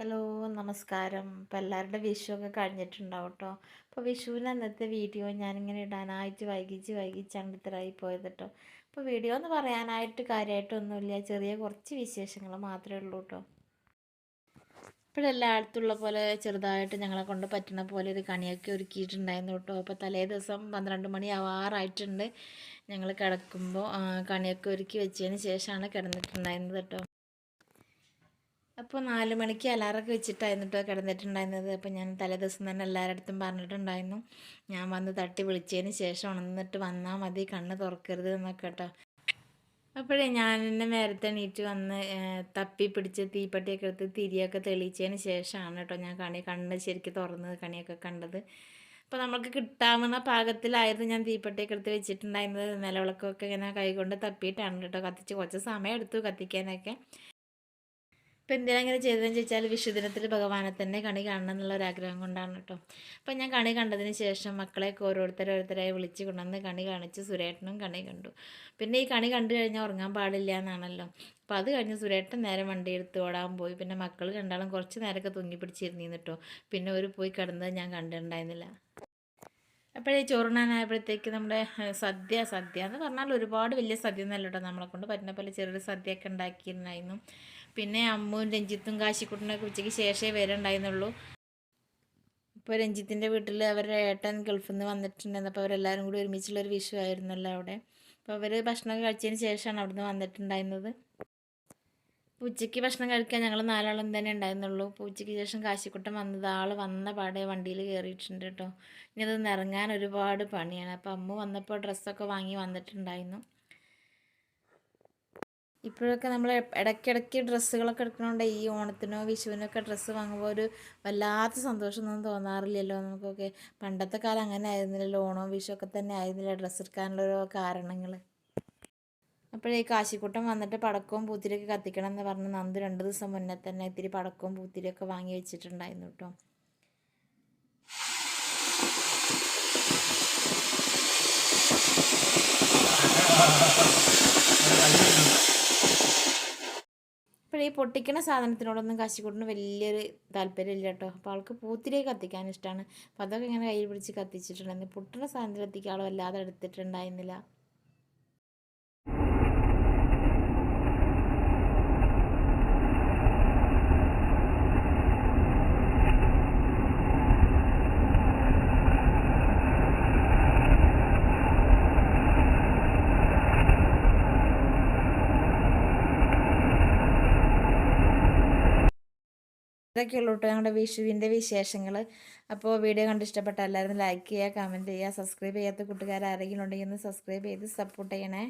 Hello നമസ്കാരം. ഇപ്പോൾ എല്ലാവരുടെ വിഷുവൊക്കെ കഴിഞ്ഞിട്ടുണ്ടാവും കേട്ടോ അപ്പോൾ വിഷുവിന് അന്നത്തെ വീഡിയോ ഞാനിങ്ങനെ ഇടാനായിട്ട് വൈകിച്ച് വൈകിച്ച് ഇത്രയായി പോയത് കേട്ടോ അപ്പോൾ വീഡിയോ എന്ന് പറയാനായിട്ട് കാര്യമായിട്ടൊന്നുമില്ല ചെറിയ കുറച്ച് വിശേഷങ്ങൾ മാത്രമേ ഉള്ളൂ കേട്ടോ ഇപ്പോഴെല്ലായിടത്തുള്ള പോലെ ചെറുതായിട്ട് ഞങ്ങളെ കൊണ്ട് പറ്റുന്ന പോലെ ഒരു കണിയൊക്കെ ഒരുക്കിയിട്ടുണ്ടായിരുന്നു കേട്ടോ അപ്പോൾ തലേ ദിവസം പന്ത്രണ്ട് മണി ആവാറായിട്ടുണ്ട്. ഞങ്ങൾ കിടക്കുമ്പോൾ കണിയൊക്കെ ഒരുക്കി വെച്ചതിന് ശേഷമാണ് കിടന്നിട്ടുണ്ടായിരുന്നത് കേട്ടോ അപ്പോൾ നാല് മണിക്ക് അലാറൊക്കെ വെച്ചിട്ടായിരുന്നു കേട്ടോ കിടന്നിട്ടുണ്ടായിരുന്നത്. അപ്പോൾ ഞാൻ തലേ ദിവസം തന്നെ എല്ലാവരുടെ പറഞ്ഞിട്ടുണ്ടായിരുന്നു. ഞാൻ വന്ന് തട്ടി വിളിച്ചതിന് ശേഷം ഉണർന്നിട്ട് വന്നാൽ മതി കണ്ണ് തുറക്കരുത് എന്നൊക്കെ കേട്ടോ അപ്പോഴേ ഞാൻ എന്നെ നേരത്തെ എണീറ്റ് വന്ന് തപ്പി പിടിച്ച് തീപ്പട്ടിയൊക്കെ എടുത്ത് തിരിയൊക്കെ തെളിയിച്ചതിന് ശേഷമാണ് കേട്ടോ ഞാൻ കണി കണ്ണ് ശരിക്കും തുറന്നത് കണിയൊക്കെ കണ്ടത്. അപ്പോൾ നമുക്ക് കിട്ടാവുന്ന പാകത്തിലായിരുന്നു ഞാൻ തീപ്പട്ടിയൊക്കെ എടുത്ത് വെച്ചിട്ടുണ്ടായിരുന്നത്. നിലവിളക്കൊക്കെ ഇങ്ങനെ കൈകൊണ്ട് തപ്പിയിട്ടാണ് കേട്ടോ കത്തിച്ച് കുറച്ച് സമയം എടുത്തു കത്തിക്കാനൊക്കെ. ഇപ്പം എന്തിനാ ഇങ്ങനെ ചെയ്തതെന്ന് ചോദിച്ചാൽ വിഷുദിനത്തിൽ ഭഗവാനെ തന്നെ കണി കാണണം എന്നുള്ള ഒരു ആഗ്രഹം കൊണ്ടാണ് കേട്ടോ. അപ്പം ഞാൻ കണി കണ്ടതിന് ശേഷം മക്കളെയൊക്കെ ഓരോരുത്തരോരുത്തരായി വിളിച്ച് കൊണ്ടുവന്ന് കണി കാണിച്ച് സുരേട്ടനും കണി കണ്ടു. പിന്നെ ഈ കണി കണ്ടു കഴിഞ്ഞാൽ ഉറങ്ങാൻ പാടില്ല എന്നാണല്ലോ. അപ്പോൾ അത് കഴിഞ്ഞ് സുരേട്ടൻ നേരെ വണ്ടി എടുത്ത് ഓടാൻ പോയി. പിന്നെ മക്കൾ കണ്ടാലും കുറച്ച് നേരമൊക്കെ തൂങ്ങി പിടിച്ചിരുന്നു കേട്ടോ. പിന്നെ ഒരു പോയി കിടന്നത് ഞാൻ കണ്ടിട്ടുണ്ടായിരുന്നില്ല. അപ്പോഴേ ചോറുണ്ണാനായപ്പോഴത്തേക്ക് നമ്മുടെ സദ്യ സദ്യ എന്ന് പറഞ്ഞാൽ ഒരുപാട് വലിയ സദ്യ എന്നല്ല കേട്ടോ നമ്മളെ കൊണ്ട്. പറ്റുന്ന പോലെ ചെറിയൊരു സദ്യയൊക്കെ ഉണ്ടാക്കിയിരുന്നായിരുന്നു പിന്നെ അമ്മുവും രഞ്ജിത്തും കാശിക്കുട്ടനൊക്കെ ഉച്ചയ്ക്ക് ശേഷമേ വരണ്ടായിരുന്നുള്ളൂ. ഇപ്പോൾ രഞ്ജിത്തിന്റെ വീട്ടിൽ അവരുടെ ഏട്ടൻ ഗൾഫിൽ നിന്ന് വന്നിട്ടുണ്ടായിരുന്നു. അപ്പോൾ അവരെല്ലാവരും കൂടി ഒരുമിച്ചുള്ളൊരു വിഷു ആയിരുന്നല്ലോ അവിടെ. അപ്പോൾ അവർ ഭക്ഷണം കഴിച്ചതിന് ശേഷമാണ് അവിടുന്ന് വന്നിട്ടുണ്ടായിരുന്നത്. ഉച്ചയ്ക്ക് ഭക്ഷണം കഴിക്കാൻ ഞങ്ങൾ നാലാളും തന്നെ ഉണ്ടായിരുന്നുള്ളൂ. അപ്പോൾ ഉച്ചയ്ക്ക് ശേഷം കാശിക്കുട്ടം വന്നത്. ആൾ വന്ന പാടെ വണ്ടിയിൽ കയറിയിട്ടുണ്ട് കേട്ടോ ഇനി അത് ഇറങ്ങാൻ ഒരുപാട് പണിയാണ്. അപ്പോൾ അമ്മ വന്നപ്പോൾ ഡ്രസ്സൊക്കെ വാങ്ങി വന്നിട്ടുണ്ടായിരുന്നു. ഇപ്പോഴൊക്കെ നമ്മൾ ഇടയ്ക്കിടയ്ക്ക് ഡ്രസ്സുകളൊക്കെ എടുക്കണോണ്ട് ഈ ഓണത്തിനോ വിഷുവിനൊക്കെ ഡ്രസ്സ് വാങ്ങുമ്പോൾ ഒരു വല്ലാത്ത സന്തോഷമൊന്നും തോന്നാറില്ലല്ലോ നമുക്കൊക്കെ. പണ്ടത്തെ കാലം അങ്ങനെ ആയിരുന്നില്ലല്ലോ. ഓണവും വിഷുവൊക്കെ തന്നെ ആയിരുന്നില്ല ഡ്രസ്സ് എടുക്കാനുള്ള ഓരോ കാരണങ്ങൾ അപ്പോഴേ കാശിക്കൂട്ടം വന്നിട്ട് പടക്കവും പൂത്തിരിയൊക്കെ കത്തിക്കണം എന്ന് പറഞ്ഞ് നന്ദി രണ്ട് ദിവസം മുന്നേ തന്നെ ഇത്തിരി പടക്കവും പൂത്തിരിയൊക്കെ വാങ്ങി വെച്ചിട്ടുണ്ടായിരുന്നു കേട്ടോ. ഈ പൊട്ടിക്കണ സാധനത്തിനോടൊന്നും കാശിക്കൂട്ടിന് വലിയൊരു താല്പര്യമില്ല കേട്ടോ. അപ്പോൾ ആൾക്ക് പൂത്തിരിയെ കത്തിക്കാൻ ഇഷ്ടമാണ് അപ്പോൾ അതൊക്കെ ഇങ്ങനെ കയ്യിൽ പിടിച്ച് കത്തിച്ചിട്ടുണ്ടായിരുന്നു. പൊട്ടുന്ന സാധനത്തിൽ എത്തിക്കാൻ വല്ലാതെ എടുത്തിട്ടുണ്ടായിരുന്നില്ല. ഇതൊക്കെയുള്ളൂ കേട്ടോ ഞങ്ങളുടെ വിഷുവിന്റെ വിശേഷങ്ങൾ. അപ്പോൾ വീഡിയോ കണ്ട് ഇഷ്ടപ്പെട്ട എല്ലാവരും ലൈക്ക് ചെയ്യുക കമന്റ് ചെയ്യുക സബ്സ്ക്രൈബ് ചെയ്യാത്ത കൂട്ടുകാർ ആരെങ്കിലും ഉണ്ടെങ്കിൽ ഒന്ന് സബ്സ്ക്രൈബ് ചെയ്ത് സപ്പോർട്ട് ചെയ്യണേ.